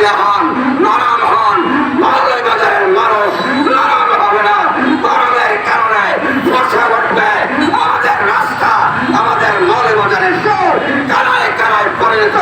মহিলা হন, নরম হন মানুষ, নরম হবে না। গরমের কারণে বর্ষা ঘটবে। আমাদের রাস্তা, আমাদের মলে বাজারের সব কানায় কানায় পরিণত